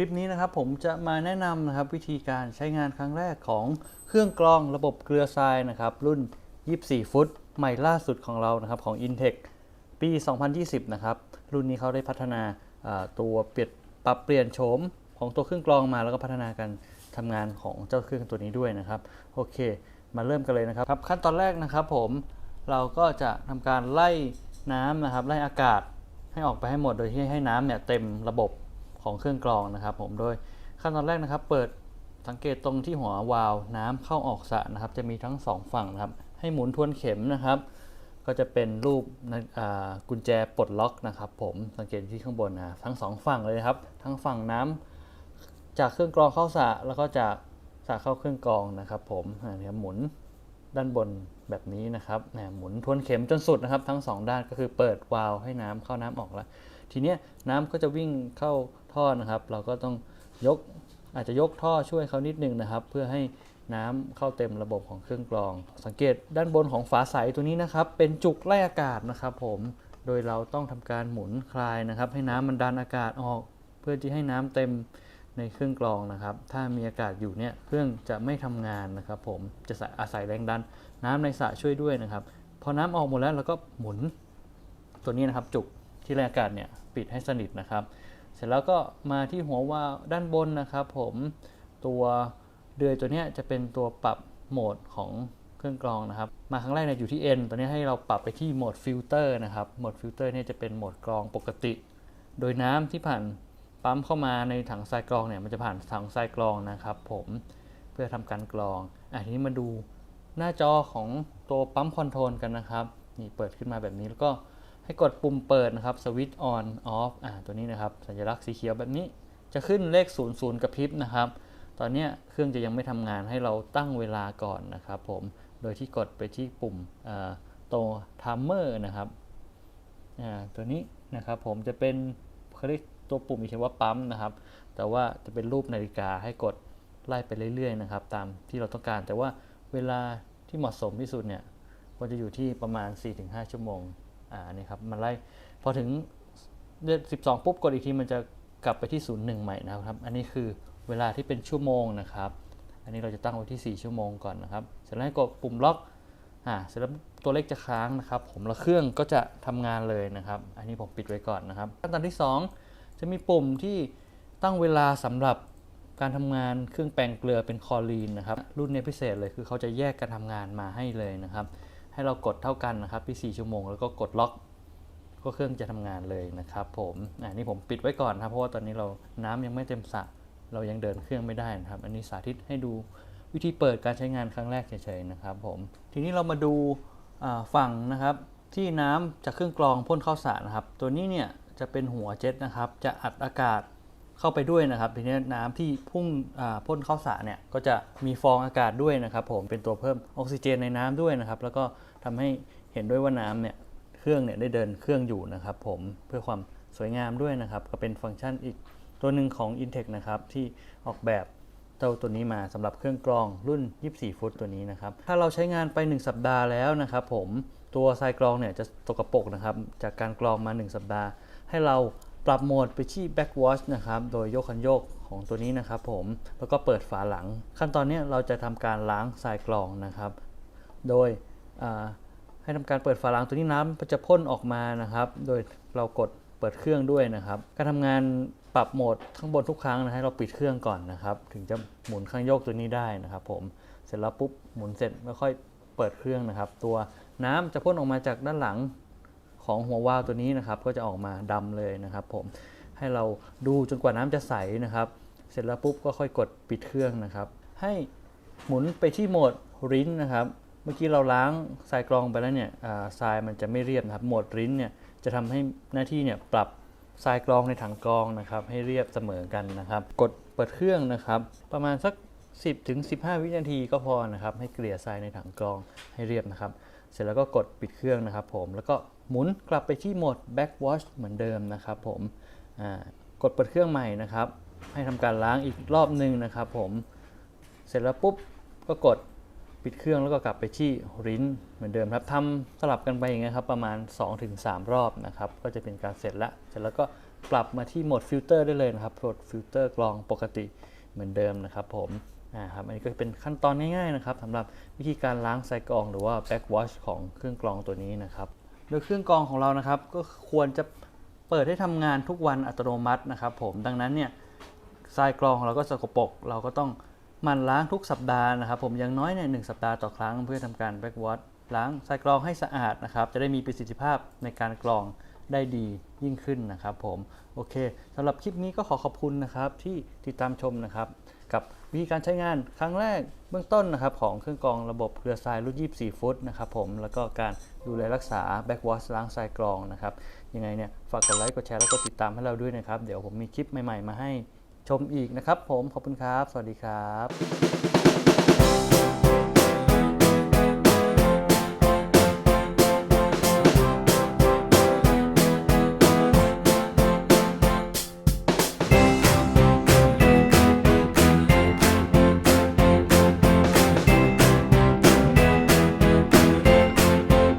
ลิปนี้นะครับผมจะมาแนะนำนะครับวิธีการใช้งานครั้งแรกของเครื่องกรองระบบเกลือทรายนะครับรุ่น 24 ฟุต ใหม่ล่าสุดของเรานะครับของ Intech ปี 2020 นะครับ รุ่นนี้เขาได้พัฒนาตัวเปลี่ยนปรับเปลี่ยนโฉมของตัวเครื่องกรองมาแล้วก็พัฒนาการทำงานของเจ้าเครื่องตัวนี้ด้วยนะครับโอเค มาเริ่มกันเลยนะครับครับ ขั้นตอนแรกนะครับผมเราก็จะทำการไล่น้ำนะครับไล่อากาศให้ออกไปให้หมดโดยที่ให้น้ำเนี่ยเต็มระบบ ของเครื่องกรองนะครับ ผมโดยขั้นตอนแรกนะครับ เปิดสังเกตตรงที่หัววาล์วน้ำเข้าออกสระนะครับ จะมีทั้งสองฝั่งนะครับ ให้หมุนทวนเข็มนะครับ ก็จะเป็นรูปกุญแจปลดล็อกนะครับ ผมสังเกตที่ข้างบนนะทั้งสองฝั่งเลยครับ ทั้งฝั่งน้ำจากเครื่องกรองเข้าสระแล้วก็จากสระเข้าเครื่องกรองนะครับ ผมอ่าเนี่ยหมุนด้านบนแบบนี้นะครับหมุนทวนเข็มจนสุดนะครับ ทั้งสองด้านก็คือเปิดวาล์วให้น้ำเข้าน้ำออกแล้ว ทีเนี้ยน้ำก็จะวิ่งเข้าท่อนะครับ เราก็ต้องยกอาจจะยกท่อช่วยเขานิดนึงนะครับ เพื่อให้น้ำเข้าเต็มระบบของเครื่องกรอง สังเกตด้านบนของฝาใสตัวนี้นะครับ เป็นจุกไล่อากาศนะครับ ผมโดยเราต้องทำการหมุนคลายนะครับ ให้น้ำมันดันอากาศออก เพื่อที่ให้น้ำเต็มในเครื่องกรองนะครับ ถ้ามีอากาศอยู่เนี่ยเครื่องจะไม่ทำงานนะครับ ผมจะอาศัยแรงดัน น้ำในสระช่วยด้วยนะครับ พอน้ำออกหมดแล้วเราก็หมุนตัวนี้นะครับจุก ที่แรงอากาศเนี่ยปิดให้สนิทนะครับ เสร็จแล้วก็มาที่หัววาล์วด้านบนนะครับ ผมตัวเดือยตัวนี้จะเป็นตัวปรับโหมดของเครื่องกรองนะครับ มาครั้งแรกเนี่ยอยู่ที่ N ตัวนี้ให้เราปรับไปที่โหมดฟิลเตอร์นะครับ โหมดฟิลเตอร์เนี่ยจะเป็นโหมดกรองปกติ โดยน้ำที่ผ่านปั๊มเข้ามาในถังทรายกรองเนี่ยมันจะผ่านถังทรายกรองนะครับ ผมเพื่อทำการกรองอะทีนี้มาดูหน้าจอของตัวปั๊มคอนโทรลกันนะครับ นี่เปิดขึ้นมาแบบนี้แล้วก็ ให้กดปุ่มเปิดนะครับสวิตช์ออนออฟอ่าตัวนี้นะครับ สัญลักษณ์สีเขียวแบบนี้จะขึ้นเลข 0 0กระพริบนะครับ ตอนนี้เครื่องจะยังไม่ทำงานให้เราตั้งเวลาก่อนนะครับผม โดยที่กดไปที่ปุ่มอ่าตัวไทม์เมอร์นะครับอ่าตัวนี้นะครับผมจะเป็นเขาเรียกตัวปุ่มมีเขียนว่าปั๊มนะครับ แต่ว่าจะเป็นรูปนาฬิกาให้กดไล่ไปเรื่อยๆนะครับ ตามที่เราต้องการ แต่ว่าเวลาที่เหมาะสมที่สุดเนี่ยควรจะอยู่ที่ประมาณ 4-5 ชั่วโมง อ่านี่ครับมันไล่พอถึงเดือน12 ปุ๊บกดอีกทีมันจะกลับไปที่ 01 ใหม่นะครับ อันนี้คือเวลาที่เป็นชั่วโมงนะครับ อันนี้เราจะตั้งไว้ที่ 4 ชั่วโมงก่อนนะครับ เสร็จแล้วให้กดปุ่มล็อกอ่าเสร็จแล้วตัวเลขจะค้างนะครับ ผมแล้วเครื่องก็จะทำงานเลยนะครับ อันนี้ผมปิดไว้ก่อนนะครับ ขั้นตอนที่ 2 จะมีปุ่มที่ตั้งเวลาสำหรับการทำงานเครื่องแปลงเกลือเป็นคอลีนนะครับ รุ่นนี้พิเศษเลยคือเขาจะแยกการทำงานมาให้เลยนะครับ ให้เรากดเท่ากันนะครับที่4ชั่วโมง แล้วก็กดล็อกก็เครื่องจะทำงานเลยนะครับ ผมอ่านี่ผมปิดไว้ก่อนนะครับเพราะว่าตอนนี้เราน้ำยังไม่เต็มสระเรายังเดินเครื่องไม่ได้นะครับ อันนี้สาธิตให้ดูวิธีเปิดการใช้งานครั้งแรกเฉยๆนะครับ ผม ทีนี้เรามาดูฝั่งนะครับ ที่น้ำจากเครื่องกรองพ่นเข้าสระนะครับ ตัวนี้เนี่ยจะเป็นหัวเจ็ตนะครับ จะอัดอากาศเข้าไปด้วยนะครับ ทีนี้น้ำที่พุ่งพ่นเข้าสระเนี่ยก็จะมีฟองอากาศด้วยนะครับ ผมเป็นตัวเพิ่มออกซิเจนในน้ำด้วยนะครับ แล้วก็ ทำให้เห็นด้วยว่าน้ำเนี่ยเครื่องเนี่ยได้เดินเครื่องอยู่นะครับ ผมเพื่อความสวยงามด้วยนะครับ ก็เป็นฟังก์ชันอีกตัวหนึ่งของ Intech นะครับที่ออกแบบเจ้าตัวนี้มาสำหรับเครื่องกรองรุ่น 24 ฟุตตัวนี้นะครับ ถ้าเราใช้งานไป 1 สัปดาห์แล้วนะครับ ผมตัวทรายกรองเนี่ยจะตกกระปรกนะครับ จากการกรองมา 1 สัปดาห์ ให้เราปรับโหมดไปที่ backwash นะครับ โดยยกคันโยกของตัวนี้นะครับ ผมแล้วก็เปิดฝาหลัง ขั้นตอนนี้เราจะทำการล้างทรายกรองนะครับ โดย ให้ทำการเปิดฝาหลังตัวนี้น้ำจะพ่นออกมานะครับ โดยเรากดเปิดเครื่องด้วยนะครับ การทำงานปรับโหมดข้างบนทุกครั้งนะให้เราปิดเครื่องก่อนนะครับ ถึงจะหมุนข้างโยกตัวนี้ได้นะครับ ผมเสร็จแล้วปุ๊บหมุนเสร็จแล้วค่อยเปิดเครื่องนะครับ ตัวน้ำจะพ่นออกมาจากด้านหลังของหัววาล์วตัวนี้นะครับ ก็จะออกมาดำเลยนะครับ ผมให้เราดูจนกว่าน้ำจะใสนะครับ เสร็จแล้วปุ๊บก็ค่อยกดปิดเครื่องนะครับ ให้หมุนไปที่โหมดรินนะครับ เมื่อกี้เราล้างทรายกรองไปแล้วเนี่ยทรายมันจะไม่เรียบนะครับ โหมดรินเนี่ยจะทำให้หน้าที่เนี่ยปรับทรายกรองในถังกรองนะครับ ให้เรียบเสมอกันนะครับ กดเปิดเครื่องนะครับ ประมาณสัก 10ถึง15 วินาทีก็พอนะครับ ให้เกลี่ยทรายในถังกรองให้เรียบนะครับ เสร็จแล้วก็กดปิดเครื่องนะครับ ผมแล้วก็หมุนกลับไปที่โหมด back wash เหมือนเดิมนะครับ ผมกดเปิดเครื่องใหม่นะครับ ให้ทำการล้างอีกรอบหนึ่งนะครับ ผมเสร็จแล้วปุ๊บก็กด ปิดเครื่องแล้วก็กลับไปที่รินเหมือนเดิมครับทำสลับกันไปอย่างเงี้ยครับประมาณ 2-3 รอบนะครับก็จะเป็นการเสร็จละเสร็จแล้วก็ปรับมาที่โหมดฟิลเตอร์ได้เลยนะครับโหมดฟิลเตอร์กรองปกติเหมือนเดิมนะครับผมอ่าครับอันนี้ก็เป็นขั้นตอนง่ายๆนะครับสำหรับวิธีการล้างไซกรอง หรือว่า backwash ของเครื่องกรองตัวนี้นะครับโดยเครื่องกรองของเรานะครับก็ควรจะเปิดให้ทำงานทุกวันอัตโนมัตินะครับผมดังนั้นเนี่ยทรายกรองของเราก็สกปรกเราก็ต้อง มันล้างทุกสัปดาห์นะครับผมอย่างน้อยเนี่ยหนึ่งสัปดาห์ต่อครั้งเพื่อทำการแบ็กวอชล้างทรายกรองให้สะอาดนะครับ จะได้มีประสิทธิภาพในการกรองได้ดียิ่งขึ้นนะครับผม โอเคสำหรับคลิปนี้ก็ขอขอบคุณนะครับที่ติดตามชมนะครับ กับวิธีการใช้งานครั้งแรกเบื้องต้นนะครับ ของเครื่องกรองระบบเกลือทรายรุ่น24 ฟุตนะครับผมแล้วก็การดูแลรักษาแบ็กวอชล้างทรายกรองนะครับยังไงเนี่ยฝากกดไลค์กดแชร์แล้วก็ติดตามให้เราด้วยนะครับ เดี๋ยวผมมีคลิปใหม่ ๆ มาให้ ชมอีกนะครับ ผมขอบคุณครับ สวัสดีครับ